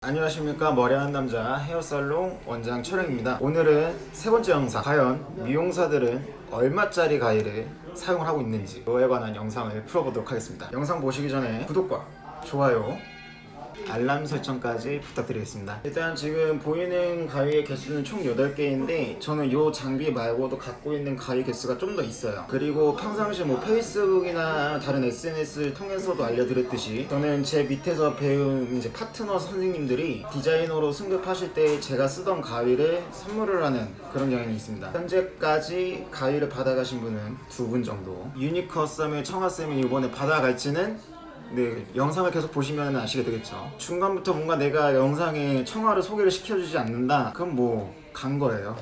안녕하십니까. 머리하는 남자 헤어살롱 원장 철영입니다. 오늘은 세 번째 영상. 과연 미용사들은 얼마짜리 가위를 사용을 하고 있는지 그거에 관한 영상을 풀어보도록 하겠습니다. 영상 보시기 전에 구독과 좋아요 알람 설정까지 부탁드리겠습니다. 일단 지금 보이는 가위의 개수는 총 8개인데 저는 이 장비 말고도 갖고 있는 가위 개수가 좀 더 있어요. 그리고 평상시 뭐 페이스북이나 다른 SNS를 통해서도 알려드렸듯이 저는 제 밑에서 배운 이제 파트너 선생님들이 디자이너로 승급하실 때 제가 쓰던 가위를 선물을 하는 그런 경향이 있습니다. 현재까지 가위를 받아가신 분은 두 분 정도. 유니커 썸의 청아쌤이 이번에 받아갈지는 네, 영상을 계속 보시면 아시게 되겠죠. 중간부터 뭔가 내가 영상에 청아를 소개를 시켜주지 않는다? 그럼 뭐, 간 거예요.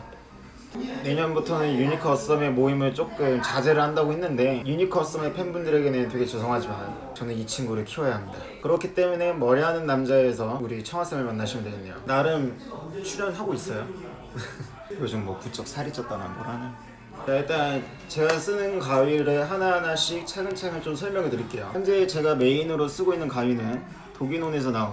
내년부터는 유니커썸의 모임을 조금 자제를 한다고 했는데 유니커썸의 팬분들에게는 되게 죄송하지만 저는 이 친구를 키워야 합니다. 그렇기 때문에 머리하는 남자에서 우리 청아쌤을 만나시면 되겠네요. 나름 출연하고 있어요. 요즘 뭐 부쩍 살이 쪘다나 뭐라는. 자, 일단 제가 쓰는 가위를 하나하나씩 차근차근 좀 설명해 드릴게요. 현재 제가 메인으로 쓰고 있는 가위는 독일논에서 나온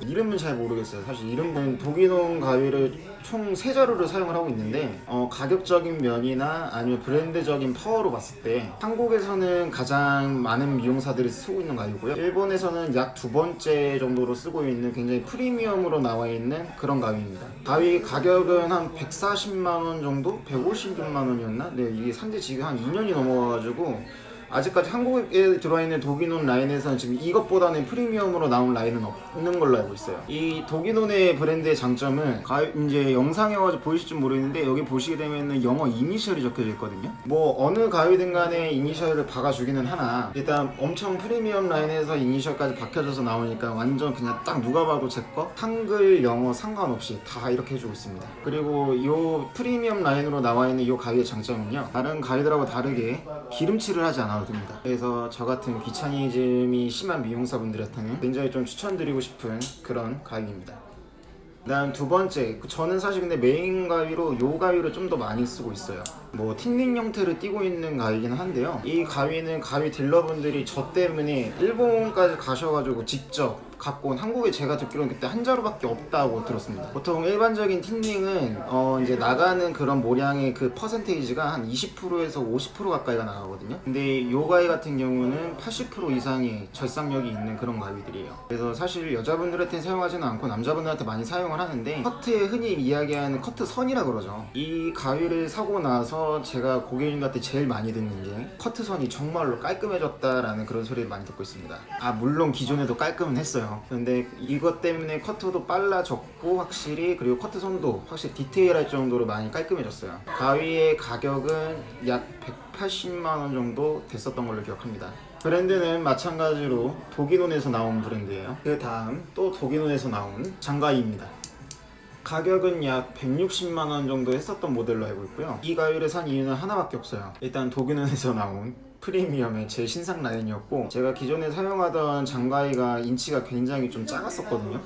이름은 잘 모르겠어요. 사실 이름은 독일논 가위를 총 세 자루를 사용을 하고 있는데 어, 가격적인 면이나 아니면 브랜드적인 파워로 봤을 때 한국에서는 가장 많은 미용사들이 쓰고 있는 가위고요. 일본에서는 약 두 번째 정도로 쓰고 있는 굉장히 프리미엄으로 나와 있는 그런 가위입니다. 가위 가격은 한 140만 원 정도? 156만 원이었나? 네, 이게 산지 지금 한 2년이 넘어가가지고 아직까지 한국에 들어와 있는 독일논 라인에서는 지금 이것보다는 프리미엄으로 나온 라인은 없는 걸로 알고 있어요. 이 독일논의 브랜드의 장점은 가, 이제 영상에 와서 보이실지 모르겠는데 여기 보시게 되면은 영어 이니셜이 적혀져 있거든요. 뭐 어느 가위든 간에 이니셜을 박아주기는 하나 일단 엄청 프리미엄 라인에서 이니셜까지 박혀져서 나오니까 완전 그냥 딱 누가 봐도 제거 한글 영어 상관없이 다 이렇게 해주고 있습니다. 그리고 이 프리미엄 라인으로 나와 있는 이 가위의 장점은요 다른 가위들하고 다르게 기름칠을 하지 않아 도 됩니다. 그래서 저 같은 귀차니즘이 심한 미용사분들한테는 굉장히 좀 추천드리고 싶은 그런 가위입니다. 그다음 두 번째, 저는 사실 근데 메인 가위로 요 가위를 좀 더 많이 쓰고 있어요. 뭐 틴닝 형태를 띠고 있는 가위긴 한데요. 이 가위는 가위 딜러분들이 저 때문에 일본까지 가셔가지고 직접 갖고 온 한국에 제가 듣기로는 그때 한 자루밖에 없다고 들었습니다. 보통 일반적인 틴닝은 어 이제 나가는 그런 모량의 그 퍼센테이지가 한 20%에서 50% 가까이가 나가거든요. 근데 요 가위 같은 경우는 80% 이상의 절삭력이 있는 그런 가위들이에요. 그래서 사실 여자분들한테 사용하지는 않고 남자분들한테 많이 사용을 하는데 커트에 흔히 이야기하는 커트 선이라 그러죠. 이 가위를 사고 나서 제가 고객님한테 제일 많이 듣는 게 커트 선이 정말로 깔끔해졌다라는 그런 소리를 많이 듣고 있습니다. 아 물론 기존에도 깔끔은 했어요. 근데 이것 때문에 커트도 빨라졌고 확실히 그리고 커트 선도 확실히 디테일할 정도로 많이 깔끔해졌어요. 가위의 가격은 약 180만 원 정도 됐었던 걸로 기억합니다. 브랜드는 마찬가지로 독일온에서 나온 브랜드예요. 그 다음 또 독일온에서 나온 장가위입니다. 가격은 약 160만 원 정도 했었던 모델로 알고 있고요. 이 가위를 산 이유는 하나밖에 없어요. 일단 독일온에서 나온 프리미엄의 제 신상 라인이었고 제가 기존에 사용하던 장가위가 인치가 굉장히 좀 작았었거든요.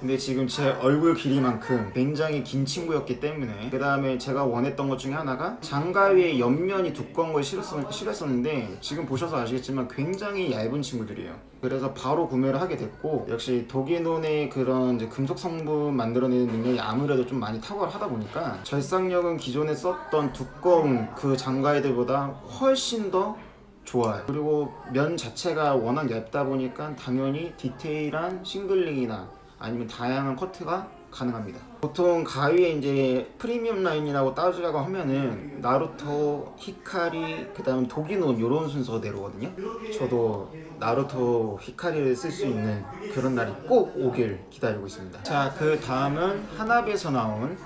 근데 지금 제 얼굴 길이만큼 굉장히 긴 친구였기 때문에 그 다음에 제가 원했던 것 중에 하나가 장가위의 옆면이 두꺼운 걸 싫었, 싫었었는데 지금 보셔서 아시겠지만 굉장히 얇은 친구들이에요 그래서 바로 구매를 하게 됐고 역시 독일논의 그런 금속 성분 만들어내는 능력이 아무래도 좀 많이 탁월하다 보니까 절삭력은 기존에 썼던 두꺼운 그 장가위들보다 훨씬 더 좋아요. 그리고 면 자체가 워낙 얇다 보니까 당연히 디테일한 싱글링이나 아니면 다양한 커트가 가능합니다. 보통 가위에 이제 프리미엄 라인이라고 따지라고 하면은 나루토, 히카리, 그 다음 도기논 이런 순서대로거든요. 저도 나루토, 히카리를 쓸 수 있는 그런 날이 꼭 오길 기다리고 있습니다. 자, 그 다음은 하나비에서 나온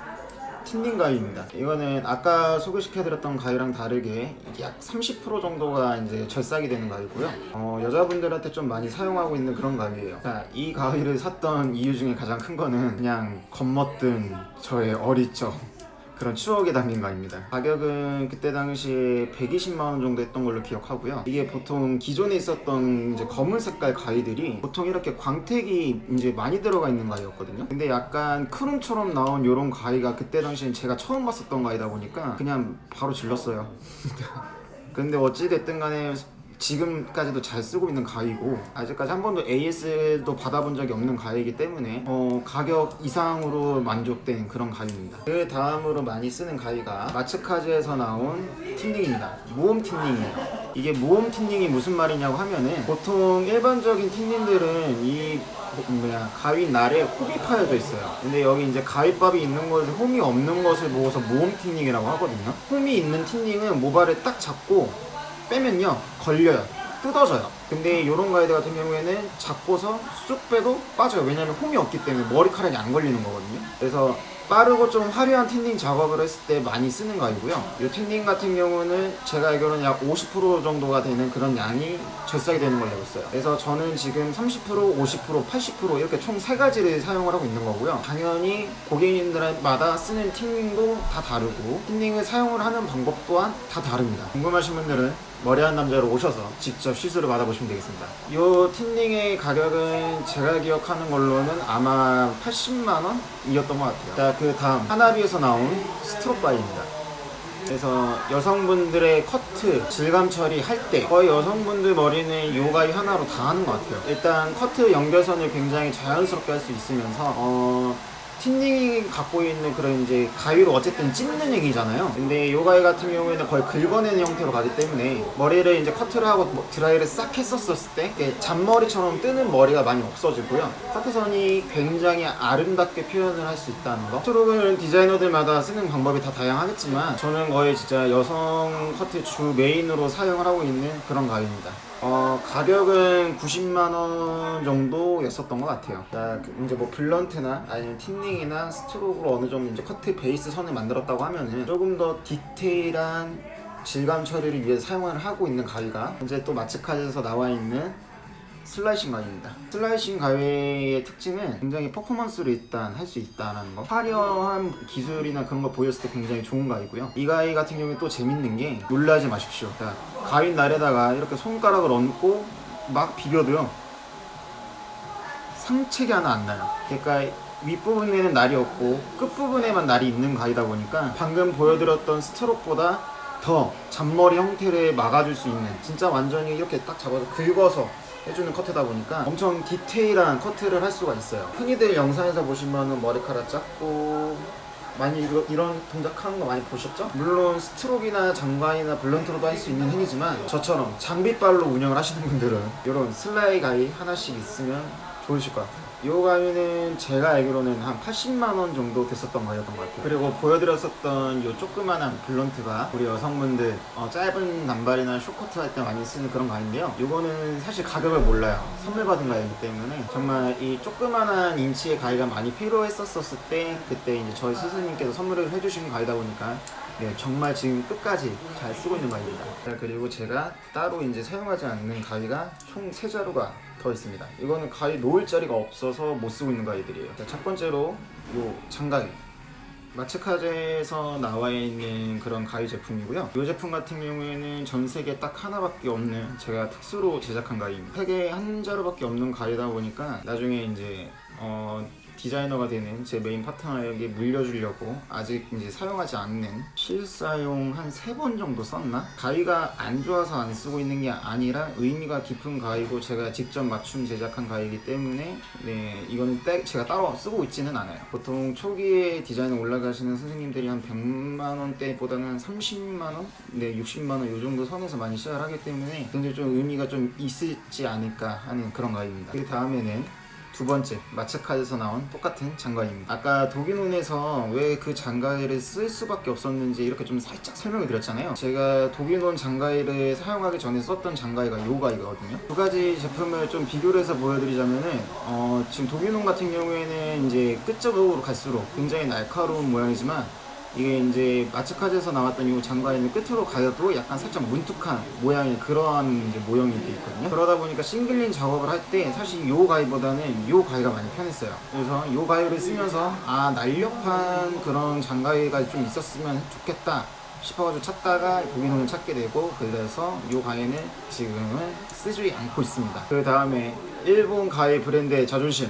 틴닝 가위입니다. 이거는 아까 소개시켜드렸던 가위랑 다르게 약 30% 정도가 이제 절삭이 되는 가위고요. 어, 여자분들한테 좀 많이 사용하고 있는 그런 가위예요. 자, 이 가위를 샀던 이유 중에 가장 큰 거는 그냥 겁먹던 저의 적 그런 추억이 담긴 가위입니다. 가격은 그때 당시에 120만 원 정도 했던 걸로 기억하고요. 이게 보통 기존에 있었던 이제 검은 색깔 가위들이 보통 이렇게 광택이 이제 많이 들어가 있는 가위였거든요. 근데 약간 크롬처럼 나온 이런 가위가 그때 당시엔 제가 처음 봤었던 가위다 보니까 그냥 바로 질렀어요. 근데 어찌 됐든 간에 지금까지도 잘 쓰고 있는 가위고 아직까지 한 번도 AS도 받아본 적이 없는 가위이기 때문에 어, 가격 이상으로 만족된 그런 가위입니다. 그 다음으로 많이 쓰는 가위가 마츠카즈에서 나온 틴닝입니다. 모험 틴닝이에요. 이게 모험 틴닝이 무슨 말이냐고 하면은 보통 일반적인 틴닝들은 이 뭐야 가위 날에 홈이 파여져 있어요. 근데 여기 이제 가위밥이 있는 것을 홈이 없는 것을 보고서 모험 틴닝이라고 하거든요. 홈이 있는 틴닝은 모발을 딱 잡고 빼면요 걸려요. 뜯어져요. 근데 이런 가이드 같은 경우에는 잡고서 쑥 빼도 빠져요. 왜냐면 홈이 없기 때문에 머리카락이 안 걸리는 거거든요. 그래서 빠르고 좀 화려한 틴닝 작업을 했을 때 많이 쓰는 가이고요. 이 틴닝 같은 경우는 제가 알기로는 약 50% 정도가 되는 그런 양이 절삭이 되는 걸로 알고 있어요. 그래서 저는 지금 30%, 50%, 80% 이렇게 총세 가지를 사용을 하고 있는 거고요. 당연히 고객님들마다 쓰는 틴닝도 다 다르고 틴닝을 사용을 하는 방법 또한 다 다릅니다. 궁금하신 분들은 머리한 남자로 오셔서 직접 시술을 받아보시면 되겠습니다. 이 틴닝의 가격은 제가 기억하는 걸로는 아마 80만 원 이었던 것 같아요. 자, 그 다음 하나비에서 나온 스트로바이입니다. 그래서 여성분들의 커트, 질감 처리할 때 거의 여성분들 머리는 요가이 하나로 다 하는 것 같아요. 일단 커트 연결선을 굉장히 자연스럽게 할 수 있으면서 어, 틴닝이 갖고 있는 그런 이제 가위로 어쨌든 찝는 얘기잖아요. 근데 요 가위 같은 경우에는 거의 긁어내는 형태로 가기 때문에 머리를 이제 커트를 하고 뭐 드라이를 싹 했었을 때 잔머리처럼 뜨는 머리가 많이 없어지고요. 커트선이 굉장히 아름답게 표현을 할 수 있다는 거. 트룩은 디자이너들마다 쓰는 방법이 다 다양하겠지만 저는 거의 진짜 여성 커트 주 메인으로 사용을 하고 있는 그런 가위입니다. 어, 가격은 90만 원 정도였었던 것 같아요. 자, 그 이제 뭐 블런트나 아니면 틴닝이나 스트로크로 어느 정도 이제 커트 베이스 선을 만들었다고 하면은 조금 더 디테일한 질감 처리를 위해 사용을 하고 있는 가위가 이제 또 마츠카즈에서 나와 있는 슬라이싱 가위입니다. 슬라이싱 가위의 특징은 굉장히 퍼포먼스를 일단 할 수 있다는 거. 화려한 기술이나 그런 거 보였을 때 굉장히 좋은 가위고요. 이 가위 같은 경우에 또 재밌는 게 놀라지 마십시오. 자, 가위 날에다가 이렇게 손가락을 얹고 막 비벼도요. 상책이 하나 안 나요. 그러니까 윗부분에는 날이 없고 끝부분에만 날이 있는 가위다 보니까 방금 보여드렸던 스트로크보다 더 잔머리 형태를 막아줄 수 있는 진짜 완전히 이렇게 딱 잡아서 긁어서 해주는 커트다 보니까 엄청 디테일한 커트를 할 수가 있어요. 흔히들 영상에서 보시면은 머리카락 짧고 많이 이러- 이런 동작 하는 거 많이 보셨죠? 물론 스트로크나 장관이나 블런트로도 할 수 있는 행위지만 저처럼 장비빨로 운영을 하시는 분들은 이런 슬라이 가위 하나씩 있으면 좋으실 것 같아요. 이 가위는 제가 알기로는 한 80만 원 정도 됐었던 가위였던 것 같아요. 그리고 보여드렸었던 이 조그만한 블런트가 우리 여성분들 어, 짧은 단발이나 쇼커트 할 때 많이 쓰는 그런 가위인데요. 이거는 사실 가격을 몰라요. 선물 받은 가위이기 때문에 정말 이 조그만한 인치의 가위가 많이 필요했었을 때 그때 이제 저희 스승님께서 선물을 해주신 가위다 보니까 네, 정말 지금 끝까지 잘 쓰고 있는 가위입니다. 자, 그리고 제가 따로 이제 사용하지 않는 가위가 총 세 자루가 더 있습니다. 이거는 가위 놓을 자리가 없어서 못 쓰고 있는 가위들이에요. 자, 첫 번째로 요 장가위. 마츠카제에서 나와 있는 그런 가위 제품이고요. 이 제품 같은 경우에는 전 세계 딱 하나밖에 없는 제가 특수로 제작한 가위입니다. 세계 한 자루밖에 없는 가위다 보니까 나중에 이제 어, 디자이너가 되는 제 메인 파트너에게 물려주려고 아직 이제 사용하지 않는 실사용 한 세 번 정도 썼나? 가위가 안 좋아서 안 쓰고 있는 게 아니라 의미가 깊은 가위고 제가 직접 맞춤 제작한 가위이기 때문에 네 이거는 따- 제가 따로 쓰고 있지는 않아요. 보통 초기에 디자인 올라가시는 선생님들이 한 100만 원대보다는 한 30만 원, 네 60만 원이 정도 선에서 많이 시작을 하기 때문에 굉장히 좀 의미가 좀 있을지 않을까 하는 그런 가위입니다. 그 다음에는 두 번째 마츠카에서 나온 똑같은 장가위입니다. 아까 독일논에서 왜 그 장가위를 쓸 수밖에 없었는지 이렇게 좀 살짝 설명을 드렸잖아요. 제가 독일논 장가위를 사용하기 전에 썼던 장가위가 요 가위거든요. 두 가지 제품을 좀 비교를 해서 보여드리자면은 어, 지금 독일논 같은 경우에는 이제 끝쪽으로 갈수록 굉장히 날카로운 모양이지만 이게 이제 마츠카즈에서 나왔던 이 장가위는 끝으로 가려도 약간 살짝 문툭한 모양의 그러한 이제 모형이 돼 있거든요. 그러다 보니까 싱글린 작업을 할 때 사실 이 가위보다는 이 가위가 많이 편했어요. 그래서 이 가위를 쓰면서 아 날렵한 그런 장가위가 좀 있었으면 좋겠다. 싶어가지고 찾다가 독일론을 찾게 되고 그래서 이 가위는 지금은 쓰지 않고 있습니다. 그 다음에 일본 가위 브랜드의 자존심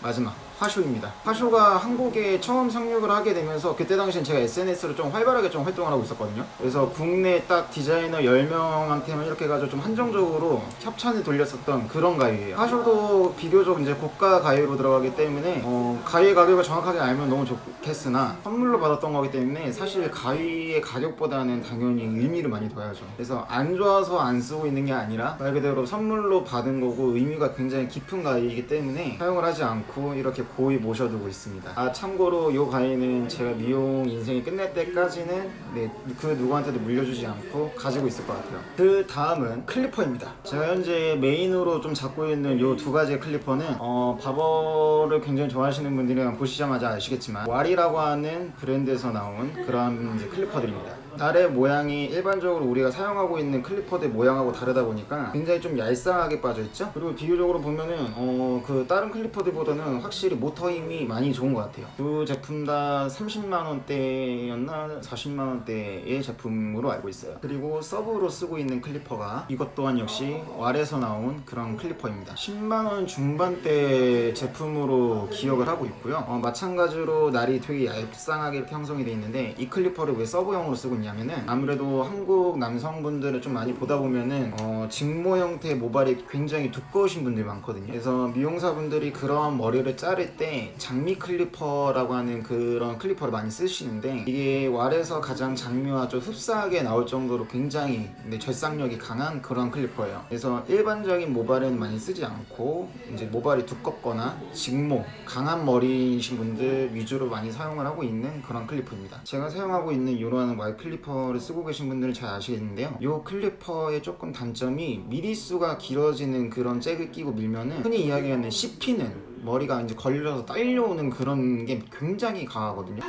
마지막 화쇼입니다. 화쇼가 한국에 처음 상륙을 하게 되면서 그때 당시엔 제가 SNS로 좀 활발하게 좀 활동을 하고 있었거든요. 그래서 국내 딱 디자이너 10명한테만 이렇게 해가지고 좀 한정적으로 협찬을 돌렸었던 그런 가위예요. 화쇼도 비교적 이제 고가 가위로 들어가기 때문에 어, 가위 가격을 정확하게 알면 너무 좋겠으나 선물로 받았던 거기 때문에 사실 가위의 가격보다는 당연히 의미를 많이 둬야죠. 그래서 안 좋아서 안 쓰고 있는 게 아니라 말 그대로 선물로 받은 거고 의미가 굉장히 깊은 가위이기 때문에 사용을 하지 않고 이렇게 고이 모셔두고 있습니다. 아 참고로 이 가위는 제가 미용 인생이 끝날 때까지는 네, 그 누구한테도 물려주지 않고 가지고 있을 것 같아요. 그 다음은 클리퍼입니다. 제가 현재 메인으로 좀 잡고 있는 이 두 가지의 클리퍼는 어, 바버를 굉장히 좋아하시는 분들은 보시자마자 아시겠지만 왈이라고 하는 브랜드에서 나온 그런 클리퍼들입니다. 달의 모양이 일반적으로 우리가 사용하고 있는 클리퍼들 모양하고 다르다 보니까 굉장히 좀 얄쌍하게 빠져 있죠. 그리고 비교적으로 보면은 어, 그 다른 클리퍼들보다는 확실히 모터 힘이 많이 좋은 것 같아요. 두 제품 다 30만 원대였나 40만 원대의 제품으로 알고 있어요. 그리고 서브로 쓰고 있는 클리퍼가 이것 또한 역시 왈에서 나온 그런 클리퍼입니다. 10만 원 중반대 제품으로 기억을 하고 있고요. 어, 마찬가지로 날이 되게 얄쌍하게 형성이 되어 있는데 이 클리퍼를 왜 서브형으로 쓰고 있냐 면은 아무래도 한국 남성분들을 좀 많이 보다 보면은 어, 직모 형태의 모발이 굉장히 두꺼우신 분들이 많거든요. 그래서 미용사분들이 그런 머리를 자를 때 장미 클리퍼라고 하는 그런 클리퍼를 많이 쓰시는데 이게 왈에서 가장 장미와 좀 흡사하게 나올 정도로 굉장히 네, 절삭력이 강한 그런 클리퍼예요. 그래서 일반적인 모발은 많이 쓰지 않고 이제 모발이 두껍거나 직모 강한 머리이신 분들 위주로 많이 사용을 하고 있는 그런 클리퍼입니다. 제가 사용하고 있는 이러한 왈 클리퍼 를 쓰고 계신 분들은 잘 아시겠는데요. 이 클리퍼의 조금 단점이 미리수가 길어지는 그런 잭을 끼고 밀면은 흔히 이야기하는 씹히는 머리가 이제 걸려서 딸려오는 그런 게 굉장히 강하거든요.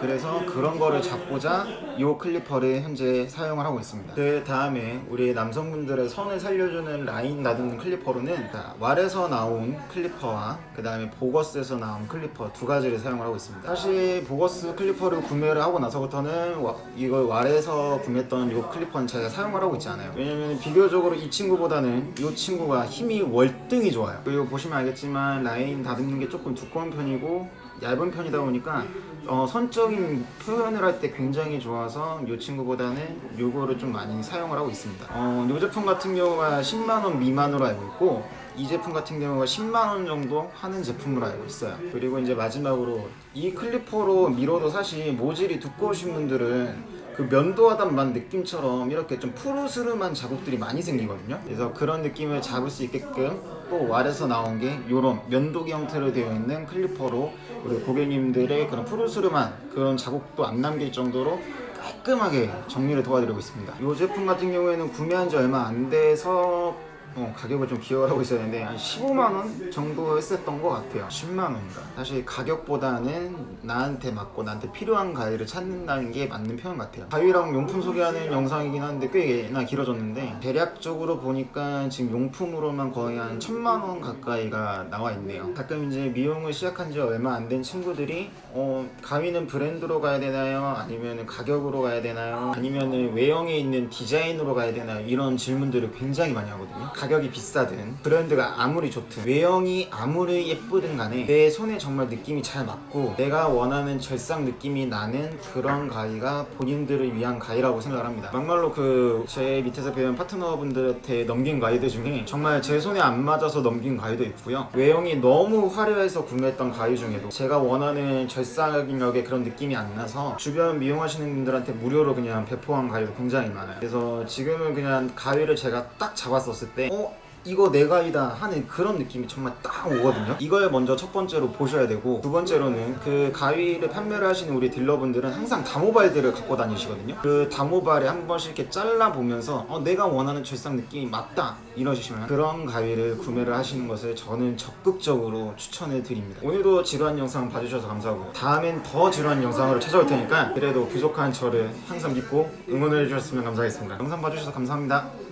그래서 그런 거를 잡고자 이 클리퍼를 현재 사용을 하고 있습니다. 그 다음에 우리 남성분들의 선을 살려주는 라인 다듬는 클리퍼로는 자, 왈에서 나온 클리퍼와 그 다음에 보거스에서 나온 클리퍼 두 가지를 사용을 하고 있습니다. 사실 보거스 클리퍼를 구매를 하고 나서부터는 와- 이걸 왈에서 구매했던 이 클리퍼는 제가 사용을 하고 있지 않아요. 왜냐면 비교적으로 이 친구보다는 이 친구가 힘이 월등히 좋아요. 그리고 보시면 알겠지만 라인 다듬는 게 조금 두꺼운 편이고 얇은 편이다 보니까 어, 선적인 표현을 할 때 굉장히 좋아서 이 친구보다는 요거를 좀 많이 사용을 하고 있습니다. 어, 이 제품 같은 경우가 10만 원 미만으로 알고 있고 이 제품 같은 경우가 10만 원 정도 하는 제품으로 알고 있어요. 그리고 이제 마지막으로 이 클리퍼로 밀어도 사실 모질이 두꺼우신 분들은 그 면도하단만 느낌처럼 이렇게 좀 푸르스름한 자국들이 많이 생기거든요. 그래서 그런 느낌을 잡을 수 있게끔 또 왈에서 나온 게 이런 면도기 형태로 되어 있는 클리퍼로 우리 고객님들의 그런 푸르스름한 그런 자국도 안 남길 정도로 깔끔하게 정리를 도와드리고 있습니다. 이 제품 같은 경우에는 구매한 지 얼마 안 돼서 어, 가격을 좀 기억을 하고 있었는데 한 15만 원 정도 했었던 것 같아요. 10만 원인가. 사실 가격보다는 나한테 맞고 나한테 필요한 가위를 찾는다는 게 맞는 표현 같아요. 가위랑 용품 소개하는 영상이긴 한데 꽤나 길어졌는데 대략적으로 보니까 지금 용품으로만 거의 한 천만 원 가까이가 나와 있네요. 가끔 이제 미용을 시작한 지 얼마 안 된 친구들이 어, 가위는 브랜드로 가야 되나요? 아니면 가격으로 가야 되나요? 아니면 외형에 있는 디자인으로 가야 되나요? 이런 질문들을 굉장히 많이 하거든요. 가격이 비싸든 브랜드가 아무리 좋든 외형이 아무리 예쁘든 간에 내 손에 정말 느낌이 잘 맞고 내가 원하는 절삭 느낌이 나는 그런 가위가 본인들을 위한 가위라고 생각을 합니다. 막말로 그 제 밑에서 배운 파트너분들한테 넘긴 가위들 중에 정말 제 손에 안 맞아서 넘긴 가위도 있고요. 외형이 너무 화려해서 구매했던 가위 중에도 제가 원하는 절삭력의 그런 느낌이 안 나서 주변 미용하시는 분들한테 무료로 그냥 배포한 가위도 굉장히 많아요. 그래서 지금은 그냥 가위를 제가 딱 잡았었을 때 어? 이거 내 가위다 하는 그런 느낌이 정말 딱 오거든요. 이걸 먼저 첫 번째로 보셔야 되고 두 번째로는 그 가위를 판매를 하시는 우리 딜러분들은 항상 다모발들을 갖고 다니시거든요. 그 다모발에 한 번씩 이렇게 잘라 보면서 어, 내가 원하는 절삭 느낌이 맞다 이러시면 그런 가위를 구매를 하시는 것을 저는 적극적으로 추천해 드립니다. 오늘도 지루한 영상 봐주셔서 감사하고 다음엔 더 지루한 영상으로 찾아올 테니까 그래도 부족한 저를 항상 믿고 응원해 주셨으면 감사하겠습니다. 영상 봐주셔서 감사합니다.